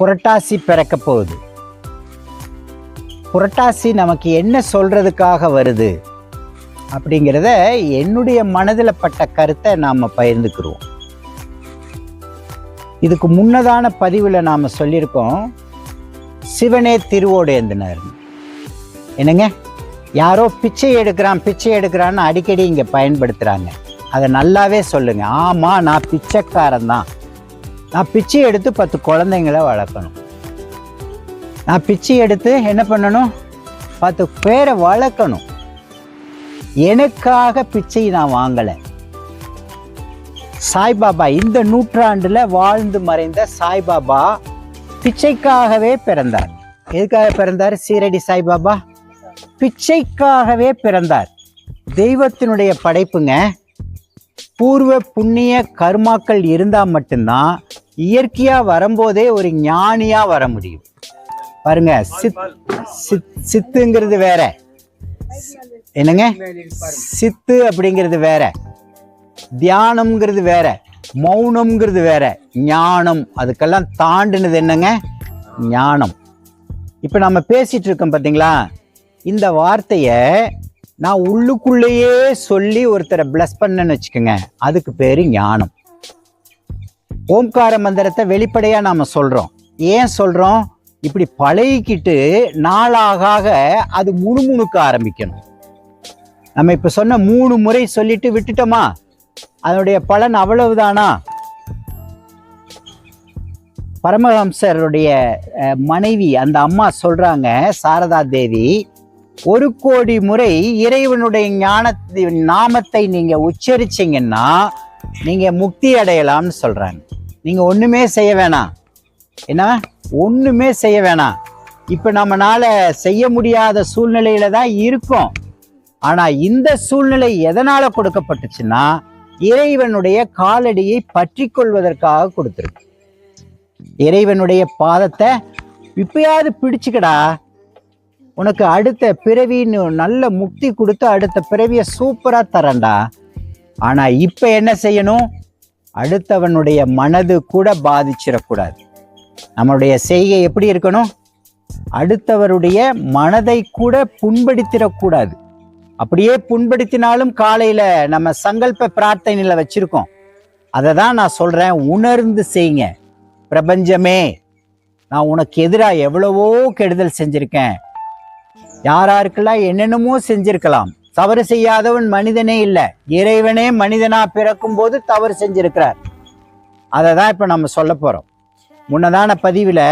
புரட்டாசி பிறக்க போகுது. புரட்டாசி நமக்கு என்ன சொல்றதுக்காக வருது? அப்படிங்கிறத என்னுடைய மனதில் பட்ட கருத்தை நாம் பகிர்ந்துக்கிறோம். இதுக்கு முன்னதான பதிவில் நாம் சொல்லியிருக்கோம் சிவனே திருவோடேந்தினார். என்னங்க? யாரோ பிச்சை எடுக்கிறான் பிச்சை எடுக்கிறான்னு அடிக்கடி இங்கே பயன்படுத்துகிறாங்க அதை நல்லாவே சொல்லுங்கள் ஆமாம் நான் பிச்சைக்காரன் தான். நான் பிச்சை எடுத்து பத்து குழந்தைங்கள வளர்க்கணும். நான் பிச்சை எடுத்து என்ன பண்ணணும்? பத்து பேரை வளர்க்கணும். எனக்காக பிச்சை நான் வாங்கலை. சாய்பாபா இந்த நூற்றாண்டில் வாழ்ந்து மறைந்த சாய்பாபா பிச்சைக்காகவே பிறந்தார். எதுக்காக பிறந்தார்? சீரடி சாய்பாபா? பிச்சைக்காகவே பிறந்தார். தெய்வத்தினுடைய படைப்புங்க பூர்வ புண்ணிய கர்மாக்கள் இருந்தால் மட்டும்தான் இயற்கையாக வரும்போதே ஒரு ஞானியாக வர முடியும். பாருங்க சித் சித் சித்துங்கிறது வேற. என்னங்க? சித்து அப்படிங்கிறது வேற. தியானம்ங்கிறது வேற. மௌனம்ங்கிறது வேற. ஞானம் அதுக்கெல்லாம் தாண்டினது என்னங்க? ஞானம். இப்போ நம்ம பேசிகிட்டு இருக்கோம் பார்த்தீங்களா இந்த வார்த்தையை நான் உள்ளுக்குள்ளேயே சொல்லி ஒருத்தரை பிளஸ் பண்ணேன்னு வச்சுக்கோங்க அதுக்கு பேர் ஞானம். ஓம்கார மந்திரத்தை வெளிப்படையாக நாம் சொல்கிறோம் ஏன் சொல்கிறோம் இப்படி பழகிக்கிட்டு நாளாக ஆக அது முணுமுணுக்க ஆரம்பிக்கணும். நம்ம இப்போ சொன்ன மூணு முறை சொல்லிட்டு விட்டுட்டோமா? அதனுடைய பலன் அவ்வளவுதானா? பரமஹம்சருடைய மனைவி அந்த அம்மா சொல்றாங்க சாரதா தேவி ஒரு கோடி முறை இறைவனுடைய ஞான நாமத்தை நீங்க உச்சரிச்சிங்கன்னா நீங்கள் முக்தி அடையலாம்னு சொல்கிறாங்க நீங்கள் ஒன்றுமே செய்ய வேணாம். என்ன? ஒன்றுமே செய்ய வேணாம். இப்போ நம்மளால் செய்ய முடியாத சூழ்நிலையில தான் இருக்கோம். ஆனால் இந்த சூழ்நிலை எதனால் கொடுக்கப்பட்டுச்சுன்னா இறைவனுடைய காலடியை பற்றி கொள்வதற்காக கொடுத்துருக்கு. இறைவனுடைய பாதத்தை இப்பயாவது பிடிச்சுக்கடா. உனக்கு அடுத்த பிறவின்னு நல்ல முக்தி கொடுத்து அடுத்த பிறவியை சூப்பராக தரேன்டா. ஆனால் இப்போ என்ன செய்யணும்? அடுத்தவனுடைய மனது கூட பாதிச்சிடக்கூடாது. நம்மளுடைய செய்கை எப்படி இருக்கணும்? அடுத்தவருடைய மனதை கூட புண்படுத்திடக்கூடாது. அப்படியே புண்படுத்தினாலும் காலையில் நம்ம சங்கல்ப பிரார்த்தனையில் வச்சுருக்கோம். அதை தான் நான் சொல்கிறேன் உணர்ந்து செய்யுங்க பிரபஞ்சமே நான் உனக்கு எதிராக எவ்வளவோ கெடுதல் செஞ்சுருக்கேன். யாராருக்கெல்லாம் என்னென்னமோ செஞ்சுருக்கலாம். தவறு செய்யாதவன் மனிதனே இல்லை. இறைவனே மனிதனா பிறக்கும் போது தவறு செஞ்சிருக்கிறார். அதை தான் இப்போ நம்ம சொல்ல போறோம். முன்னதான பதிவில்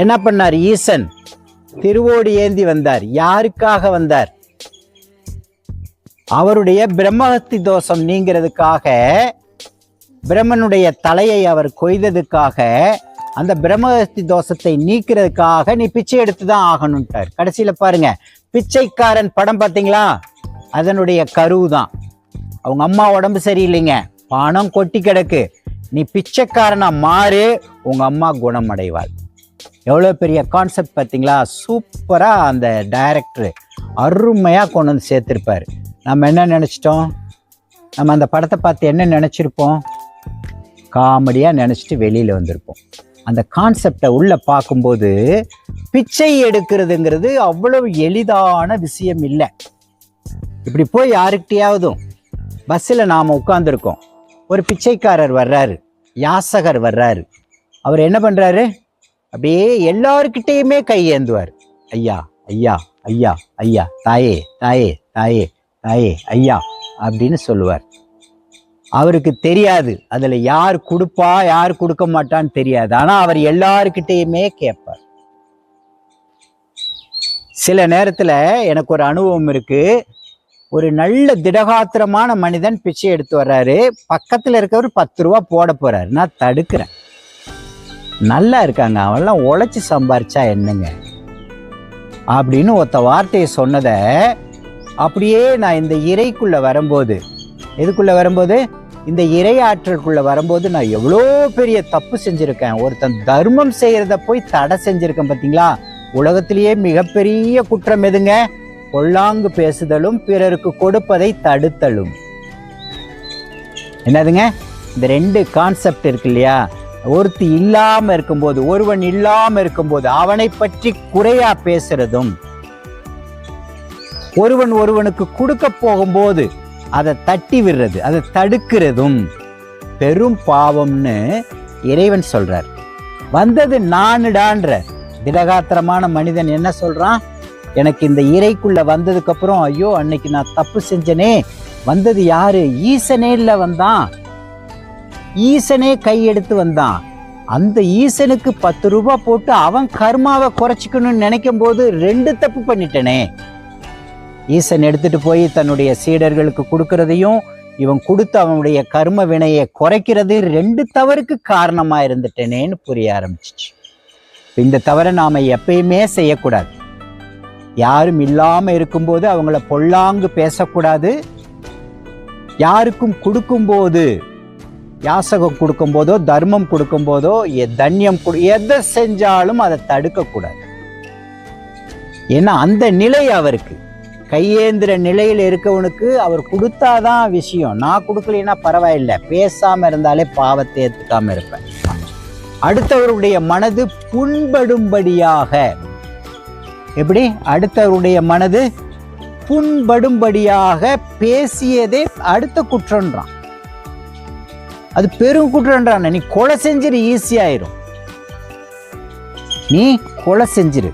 என்ன பண்ணார்? ஈசன் திருவோடு ஏந்தி வந்தார். யாருக்காக வந்தார்? அவருடைய பிரம்மஹத்தி தோஷம் நீங்கிறதுக்காக பிரம்மனுடைய தலையை அவர் கொய்ததுக்காக அந்த பிரம்மஹத்தி தோஷத்தை நீக்கிறதுக்காக நீ பிச்சை எடுத்து தான் ஆகணும்ட்டார். கடைசியில் பாருங்க பிச்சைக்காரன் படம் பார்த்தீங்களா? அதனுடைய கருவு தான் அவங்க அம்மா உடம்பு சரியில்லைங்க. பணம் கொட்டி கிடக்கு. நீ பிச்சைக்காரனா மாறு உங்க அம்மா குணமடைவாள். எவ்வளோ பெரிய கான்செப்ட் பார்த்தீங்களா? சூப்பராக அந்த டைரக்டர் அருமையாக கொண்டு வந்து சேர்த்துருப்பார். நம்ம என்ன நினச்சிட்டோம்? நம்ம அந்த படத்தை பார்த்து என்ன நினச்சிருப்போம்? காமெடியாக நினச்சிட்டு வெளியில் வந்திருப்போம். அந்த கான்செப்டை உள்ளே பார்க்கும்போது பிச்சை எடுக்கிறதுங்கிறது அவ்வளவு எளிதான விஷயம் இல்லை. இப்படி போய் யாருக்கிட்டையாவதும் பஸ்ஸில் நாம் உட்காந்துருக்கோம் ஒரு பிச்சைக்காரர் வர்றாரு யாசகர் வர்றாரு. அவர் என்ன பண்ணுறாரு அப்படியே எல்லாருக்கிட்டேயுமே கை ஏந்துவார். ஐயா ஐயா ஐயா ஐயா தாயே தாயே தாயே தாயே ஐயா அப்படின்னு சொல்லுவார். அவருக்கு தெரியாது. அதில் யார் கொடுப்பா யார் கொடுக்க மாட்டான்னு தெரியாது. ஆனால் அவர் எல்லாருக்கிட்டேயுமே கேட்பார். சில நேரத்தில் எனக்கு ஒரு அனுபவம் இருக்குது ஒரு நல்ல திடகாத்திரமான மனிதன் பிச்சை எடுத்து வர்றாரு. பக்கத்தில் இருக்கவர் பத்து ரூபா போட போகிறாரு நான் தடுக்கிறேன். நல்லா இருக்காங்க. அவன்லாம் உழைச்சி சம்பாரிச்சா என்னங்க? அப்படின்னு ஒத்த வார்த்தையை சொன்னதை அப்படியே நான் இந்த இறைக்குள்ளே வரும்போது எதுக்குள்ளே வரும்போது? இந்த இறை வரும்போது நான் எவ்வளோ பெரிய தப்பு செஞ்சுருக்கேன். ஒருத்தன் தர்மம் செய்கிறத போய் தடை செஞ்சிருக்கேன் பார்த்தீங்களா உலகத்திலேயே மிகப்பெரிய குற்றம் எதுங்க? பொல்லாங்கு பேசுதலும் பிறருக்கு கொடுப்பதை தடுத்தலும். என்னதுங்க? இந்த ரெண்டு கான்செப்ட் இருக்கு இல்லையா? ஒருத்தி இல்லாம இருக்கும்போது ஒருவன் இல்லாம இருக்கும்போது அவனை பற்றி குறையா பேசுறதும் ஒருவன் ஒருவனுக்கு கொடுக்க போகும்போது அதை தட்டி விடுறது அதை தடுக்கிறதும் பெரும் பாவம்னு இறைவன் சொல்றார். வந்தது நானுடான்ற திடகாத்திரமான மனிதன் என்ன சொல்றான்? எனக்கு இந்த இறைக்குள்ள வந்ததுக்கு அப்புறம் ஐயோ அன்னைக்கு நான் தப்பு செஞ்சனே. வந்தது யாரு? ஈசனே இல்ல வந்தான். ஈசனே கையெடுத்து வந்தான். அந்த ஈசனுக்கு பத்து ரூபாய் போட்டு அவன் கர்மாவை குறைச்சிக்கணும்னு நினைக்கும் போது ரெண்டு தப்பு பண்ணிட்டனே. ஈசன் எடுத்துட்டு போய் தன்னுடைய சீடர்களுக்கு கொடுக்கறதையும் இவன் கொடுத்து அவனுடைய கர்ம வினையை குறைக்கிறது ரெண்டு தவறுக்கு காரணமா இருந்துட்டேனேன்னு புரிய ஆரம்பிச்சிச்சு. இந்த தவறை நாம எப்பயுமே செய்யக்கூடாது. யாரும் இல்லாம இருக்கும்போது அவங்கள பொல்லாங்கு பேசக்கூடாது. யாருக்கும் கொடுக்கும்போது யாசகம் கொடுக்கும்போதோ தர்மம் கொடுக்கும்போதோ எ- தன்யம் கொடு எதை செஞ்சாலும் அதை தடுக்கக்கூடாது. ஏன்னா அந்த நிலை அவருக்கு. கையேந்திர நிலையில் இருக்கவனுக்கு அவர் கொடுத்தாதான் விஷயம். நான் கொடுக்கலைன்னா பரவாயில்லை. பேசாமல் இருந்தாலே பாவத்தை ஏத்துக்காம இருப்பேன். அடுத்தவருடைய மனது புண்படும்படியாக. எப்படி? அடுத்தவருடைய மனது புண்படும்படியாக பேசியதே அடுத்த குற்றன்றான் அது பெரும் குற்றன்றான் நீ கொலை செஞ்சிரு ஈஸியாயிரும் நீ கொலை செஞ்சிரு.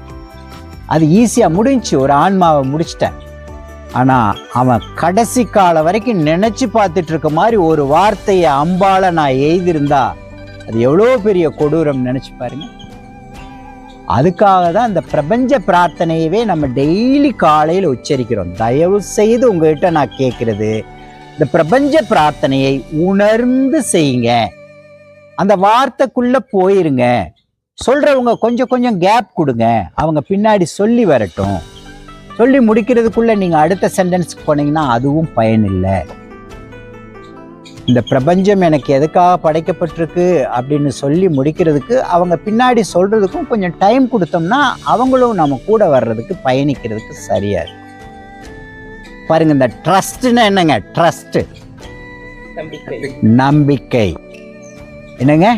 அது ஈஸியாக முடிஞ்சுச்சு. ஒரு ஆன்மாவை முடிச்சிட்டேன். ஆனால் அவன் கடைசி காலம் வரைக்கும் நினச்சி பார்த்துட்டு இருக்க மாதிரி ஒரு வார்த்தையை அம்பால நான் எழுதியிருந்தா அது எவ்வளோ பெரிய கொடூரம் நினச்சி பாருங்க. அதுக்காக தான் இந்த பிரபஞ்ச பிரார்த்தனையவே நம்ம டெய்லி காலையில் உச்சரிக்கிறோம். தயவு செய்து உங்ககிட்ட நான் கேட்கறது இந்த பிரபஞ்ச பிரார்த்தனையை உணர்ந்து செய்யுங்க. அந்த வார்த்தைக்குள்ள போயிருங்க. சொல்றவங்க கொஞ்சம் கொஞ்சம் கேப் கொடுங்க. அவங்க பின்னாடி சொல்லி வரட்டும். சொல்லி முடிக்கிறதுக்குள்ளே நீங்கள் அடுத்த சென்டென்ஸ்க்கு போனீங்கன்னா அதுவும் பயனில்லை. இந்த பிரபஞ்சம் எனக்கு எதுக்காக படைக்கப்பட்டிருக்கு அப்படின்னு சொல்லி முடிக்கிறதுக்கு அவங்க பின்னாடி சொல்கிறதுக்கும் கொஞ்சம் டைம் கொடுத்தோம்னா அவங்களும் நம்ம கூட வர்றதுக்கு பயணிக்கிறதுக்கு சரியாக இருக்கும். பாருங்கள் இந்த ட்ரஸ்ட்னா என்னங்க? ட்ரஸ்ட்டு நம்பிக்கை நம்பிக்கை. என்னங்க?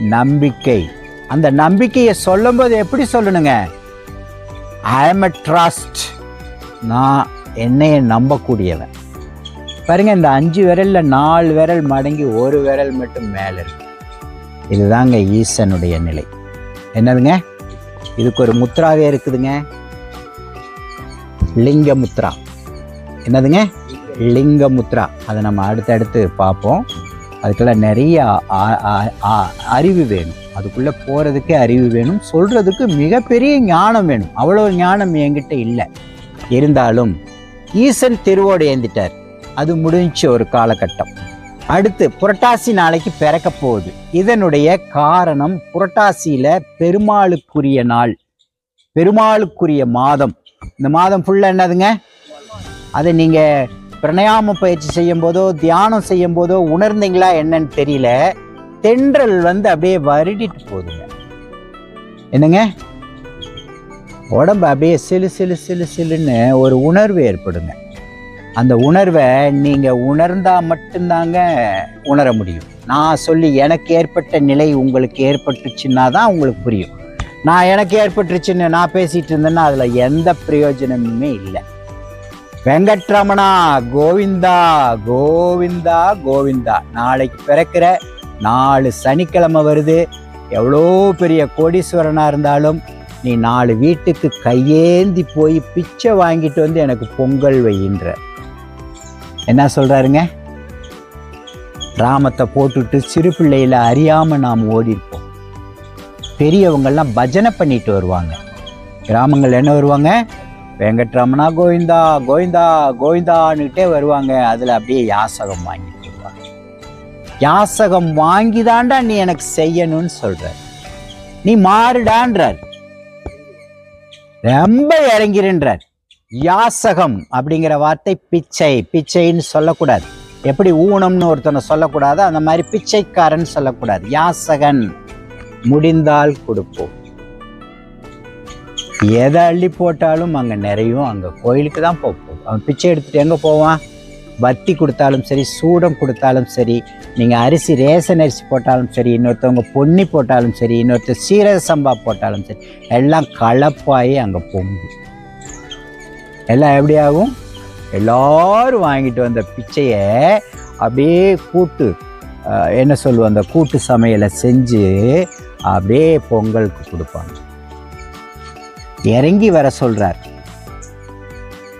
நம்பிக்கை. அந்த நம்பிக்கையை சொல்லும்போது எப்படி சொல்லணுங்க? ஐ எம் ட்ரஸ்ட் நான் என்னையை நம்பக்கூடியவன். பாருங்கள் இந்த அஞ்சு விரலில் நாலு விரல் மடங்கி ஒரு விரல் மட்டும் மேலே இருக்கு. இதுதாங்க ஈசனுடைய நிலை. என்னதுங்க? இதுக்கு ஒரு முத்ராவே இருக்குதுங்க. லிங்க முத்ரா என்னதுங்க? லிங்க முத்ரா அதை நம்ம அடுத்தடுத்து பார்ப்போம். அதுக்கெல்லாம் நிறைய அறிவு வேணும். அதுக்குள்ளே போகிறதுக்கே அறிவு வேணும் சொல்கிறதுக்கு மிகப்பெரிய ஞானம் வேணும். அவ்வளோ ஞானம் என்கிட்ட இல்லை. இருந்தாலும் ஈசன் திருவோடு ஏந்திட்டார். அது முடிஞ்ச ஒரு காலகட்டம். அடுத்து புரட்டாசி நாளைக்கு பிறக்க போகுது. இதனுடைய காரணம் புரட்டாசியில பெருமாளுக்குரிய நாள். பெருமாளுக்குரிய மாதம். இந்த மாதம் ஃபுல்லாக என்னதுங்க? அதை நீங்கள் பிரணயாம பயிற்சி செய்யும் போதோ தியானம் செய்யும் போதோ உணர்ந்தீங்களா என்னன்னு தெரியல. தென்றல் வந்து அப்படியே வருடிட்டு போகுதுங்க. என்னங்க? உடம்பு அப்படியே சிலு சிலு சிலு சிலுன்னு ஒரு உணர்வு ஏற்படுங்க. அந்த உணர்வை நீங்கள் உணர்ந்தால் மட்டும்தாங்க உணர முடியும். நான் சொல்லி எனக்கு ஏற்பட்ட நிலை உங்களுக்கு ஏற்பட்டுச்சுன்னா தான் உங்களுக்கு புரியும். நான் எனக்கு ஏற்பட்டுருச்சுன்னு நான் பேசிகிட்டு இருந்தேன்னா அதில் எந்த பிரயோஜனமுமே இல்லை. வெங்கட்ரமணா கோவிந்தா கோவிந்தா கோவிந்தா. நாளைக்கு பிறக்கிற நாலு சனிக்கிழமை வருது. எவ்வளோ பெரிய கோடீஸ்வரனாக இருந்தாலும் நீ நாலு வீட்டுக்கு கையேந்தி போய் பிச்சை வாங்கிட்டு வந்து எனக்கு பொங்கல் வையின்ற. என்ன சொல்கிறாருங்க ராமத்தை போட்டுட்டு சிறு பிள்ளையில் அறியாமல் நாம் ஓடிருப்போம் பெரியவங்கள்லாம் பஜனை பண்ணிட்டு வருவாங்க. கிராமங்கள் என்ன வருவாங்க? வெங்கட்ராமனா கோவிந்தா கோவிந்தா கோவிந்தான்னுட்டே வருவாங்க. அதில் அப்படியே யாசகம் வாங்கி. யாசகம் வாங்கி தாண்டா நீ எனக்கு செய்யணும்னு சொல்ற. நீ மாறுடான்றார். ரொம்ப இறங்கிறன்றார் யாசகம் அப்படிங்கிற வார்த்தை பிச்சை பிச்சைன்னு சொல்லக்கூடாது. எப்படி ஊனம்னு ஒருத்தனை சொல்லக்கூடாது அந்த மாதிரி பிச்சைக்காரன் சொல்லக்கூடாது. யாசகன் முடிந்தால் கொடுப்போம் எதை அள்ளி போட்டாலும் அங்கே நிறையும் அங்கே கோயிலுக்கு தான் போப்போம் அவன் பிச்சை எடுத்துட்டு எங்கே போவான்? வத்தி கொடுத்தாலும் சரி சூடம் கொடுத்தாலும் சரி நீங்கள் அரிசி ரேஷன் அரிசி போட்டாலும் சரி இன்னொருத்தவங்க பொன்னி போட்டாலும் சரி இன்னொருத்தர் சீரக சம்பா போட்டாலும் சரி எல்லாம் கலப்பாகி அங்கே பொங்கும். எல்லாம் எப்படி ஆகும்? எல்லோரும் வாங்கிட்டு வந்த பிச்சையை அப்படியே கூட்டு என்ன சொல்லுவோம் அந்த கூட்டு சமையலை செஞ்சு அப்படியே பொங்கலுக்கு கொடுப்பாங்க. இறங்கி வர சொல்கிறார்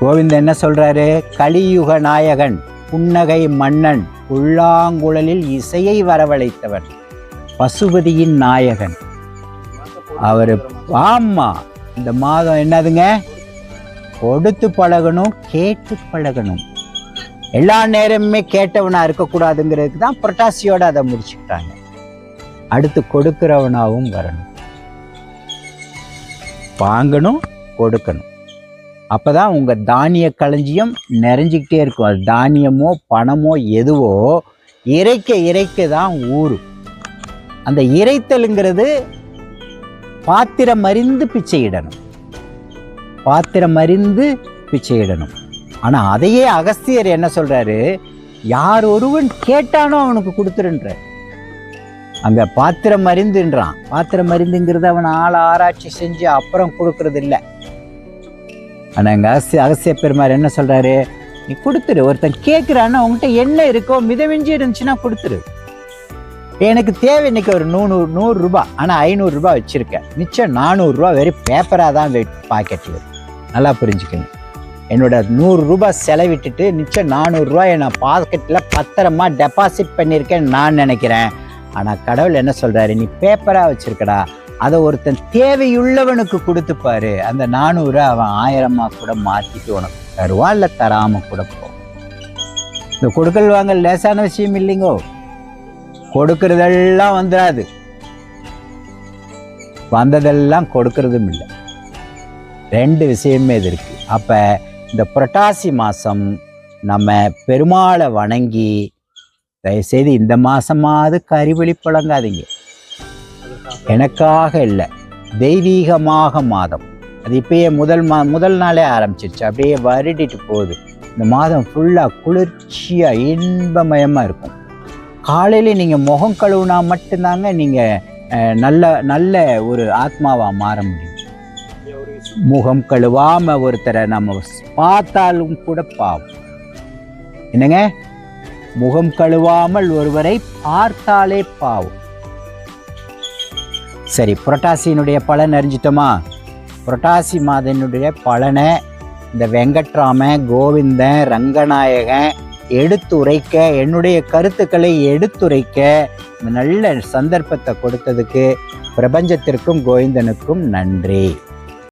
கோவிந்தன் என்ன சொல்றாரு? கலியுக நாயகன் புன்னகை மன்னன் புல்லாங்குழலில் இசையை வரவழைத்தவர் பசுபதியின் நாயகன். அவர் ஆமா இந்த மாதம் என்னதுங்க? கொடுத்து பழகணும் கேட்டு பழகணும். எல்லா நேரமுமே கேட்டவனா இருக்கக்கூடாதுங்கிறதுக்கு தான் புரட்டாசியோட அதை முடிச்சுக்கிட்டாங்க. அடுத்து கொடுக்கிறவனாவும் வரணும். வாங்கணும் கொடுக்கணும். அப்பதான் உங்கள் தானிய களஞ்சியம் நிறைஞ்சிக்கிட்டே இருக்கும். அது தானியமோ பணமோ எதுவோ இறைக்க இறைக்க தான் ஊறும். அந்த இறைத்தலுங்கிறது பாத்திரம் அறிந்து பிச்சையிடணும் பாத்திரம் அறிந்து பிச்சையிடணும் ஆனால் அதையே அகஸ்தியர் என்ன சொல்கிறாரு யார் ஒருவன் கேட்டானோ அவனுக்கு கொடுத்துருன்ற அங்கே பாத்திரம் அறிந்துன்றான். பாத்திரம் அறிந்துங்கிறது அவன் ஆள் ஆராய்ச்சி செஞ்சு அப்புறம் கொடுக்கறது இல்லை ஆனால் எங்கள் அகஸ்திய அரசிய பெருமாள் என்ன சொல்கிறாரு நீ கொடுத்துரு. ஒருத்தன் கேட்குறான்னா உங்கள்கிட்ட என்ன இருக்கோ மிதமிஞ்சி இருந்துச்சுன்னா கொடுத்துரு. எனக்கு தேவை இன்னைக்கு ஒரு நூறு நூறுரூபா ஆனால் ஐநூறுரூபா வச்சுருக்கேன். மிச்சம் நானூறுரூவா வெறும் பேப்பராக தான் வெயிட் பாக்கெட்டில் நல்லா புரிஞ்சுக்கணும் என்னோட நூறுரூபா செலவிட்டுட்டு மிச்சம் நானூறுரூவாயை நான் பாக்கெட்டில் பத்திரமா டெபாசிட் பண்ணியிருக்கேன்னு நான் நினைக்கிறேன். ஆனால் கடவுள் என்ன சொல்கிறாரு நீ பேப்பராக வச்சுருக்கடா. அதை ஒருத்தன் தேவையுள்ளவனுக்கு கொடுத்து பாரு. அந்த நானூறு அவன் ஆயிரமா கூட மாற்றிட்டு உனக்கு தருவான் இல்லை தராமல் கூட போ. இந்த கொடுக்கல் வாங்கல் லேசான விஷயம் இல்லைங்கோ. கொடுக்கறதெல்லாம் வந்துடாது வந்ததெல்லாம் கொடுக்கறதும் இல்லை. ரெண்டு விஷயமே இது இருக்கு. அப்ப இந்த புரட்டாசி மாசம் நம்ம பெருமாளை வணங்கி தயவுசெய்து இந்த மாசமாவது கறிவழி புழங்காதீங்க. எனக்காக இல்லை. தெய்வீகமாக மாதம். அது இப்பயே முதல் மா முதல் நாளே ஆரம்பிச்சிருச்சு. அப்படியே வருடிட்டு போகுது. இந்த மாதம் ஃபுல்லாக குளிர்ச்சியாக இன்பமயமாக இருக்கும். காலையில் நீங்கள் முகம் கழுவுனா மட்டும்தாங்க நீங்கள் நல்ல நல்ல ஒரு ஆத்மாவாக மாற முடியும். முகம் கழுவாமல் ஒருத்தரை நம்ம பார்த்தாலும் கூட பாவம். என்னங்க? முகம் கழுவாமல் ஒருவரை பார்த்தாலே பாவம். சரி புரட்டாசியினுடைய பலன் அறிஞ்சிட்டோமா? புரட்டாசி மாதனுடைய பலனை இந்த வெங்கட்ராம கோவிந்தன் ரங்கநாயகன் எடுத்துரைக்க என்னுடைய கருத்துக்களை எடுத்துரைக்க நல்ல சந்தர்ப்பத்தை கொடுத்ததுக்கு பிரபஞ்சத்திற்கும் கோவிந்தனுக்கும் நன்றி.